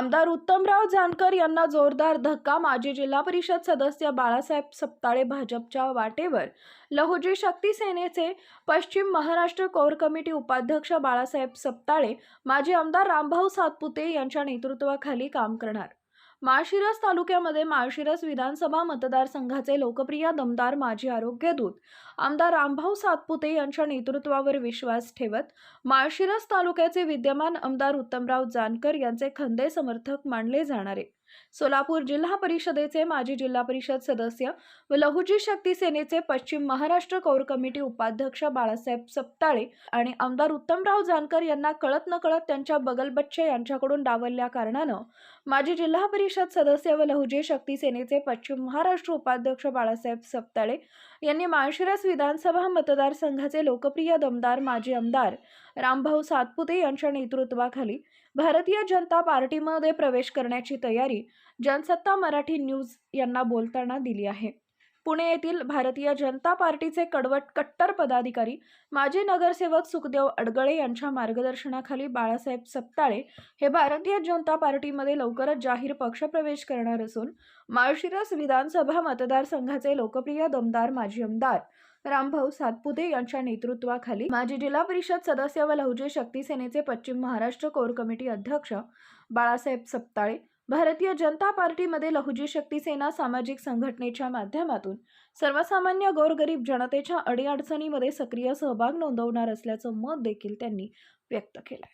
आमदार उत्तमराव जानकर यांना जोरदार धक्का. माजी जिल्हा परिषद सदस्य बाळासाहेब सप्ताळे भाजपच्या वाटेवर. लहुजी शक्ती सेनेचे पश्चिम महाराष्ट्र कोर कमिटी उपाध्यक्ष बाळासाहेब सप्ताळे माजी आमदार रामभाऊ सातपुते यांच्या नेतृत्वाखाली काम करणार. माळशिरस तालुक्यामध्ये माळशिरस विधानसभा मतदारसंघाचे लोकप्रिय दमदार माजी आरोग्यदूत आमदार रामभाऊ सातपुते यांच्या नेतृत्वावर विश्वास ठेवत माळशिरस तालुक्याचे विद्यमान आमदार उत्तमराव जानकर यांचे खंदे समर्थक मानले जाणारे. सोलापूर जिल्हा परिषदेचे माजी जिल्हा परिषद सदस्य व लहुजी शक्ती सेनेचे पश्चिम महाराष्ट्र कोर कमिटी उपाध्यक्ष बाळासाहेब सप्ताळे आणि आमदार उत्तमराव जानकर यांना कळत नकळत त्यांच्या बगलबच्चे यांच्याकडून डावलल्या कारणानं माजी जिल्हा परिषद सदस्य व लहुजी शक्ती सेनेचे पश्चिम महाराष्ट्र उपाध्यक्ष बाळासाहेब सप्ताळे यांनी माळशिरस विधानसभा मतदारसंघाचे लोकप्रिय दमदार माजी आमदार रामभाऊ सातपुते यांच्या नेतृत्वाखाली भारतीय जनता पार्टीमध्ये प्रवेश करण्याची तयारी जनसत्ता मराठी न्यूज यांना बोलताना दिली आहे. पुणे येथील भारतीय जनता पार्टीचे कडवट कट्टर पदाधिकारी माजी नगरसेवक सुखदेव अडगळे यांच्या मार्गदर्शनाखाली बाळासाहेब सप्ताळे हे भारतीय जनता पार्टीमध्ये लवकरच जाहीर पक्षप्रवेश करणार असून माळशिरस विधानसभा मतदारसंघाचे लोकप्रिय दमदार माजी आमदार रामभाऊ सातपुते यांच्या नेतृत्वाखाली माजी जिल्हा परिषद सदस्य व लहुजी शक्ती सेनेचे पश्चिम महाराष्ट्र कोर कमिटी अध्यक्ष बाळासाहेब सप्ताळे भारतीय जनता पार्टीमध्ये लहुजी शक्ती सेना सामाजिक संघटनेच्या माध्यमातून सर्वसामान्य गोरगरीब जनतेच्या अडीअडचणीमध्ये सक्रिय सहभाग नोंदवणार असल्याचं मत देखील त्यांनी व्यक्त केलं.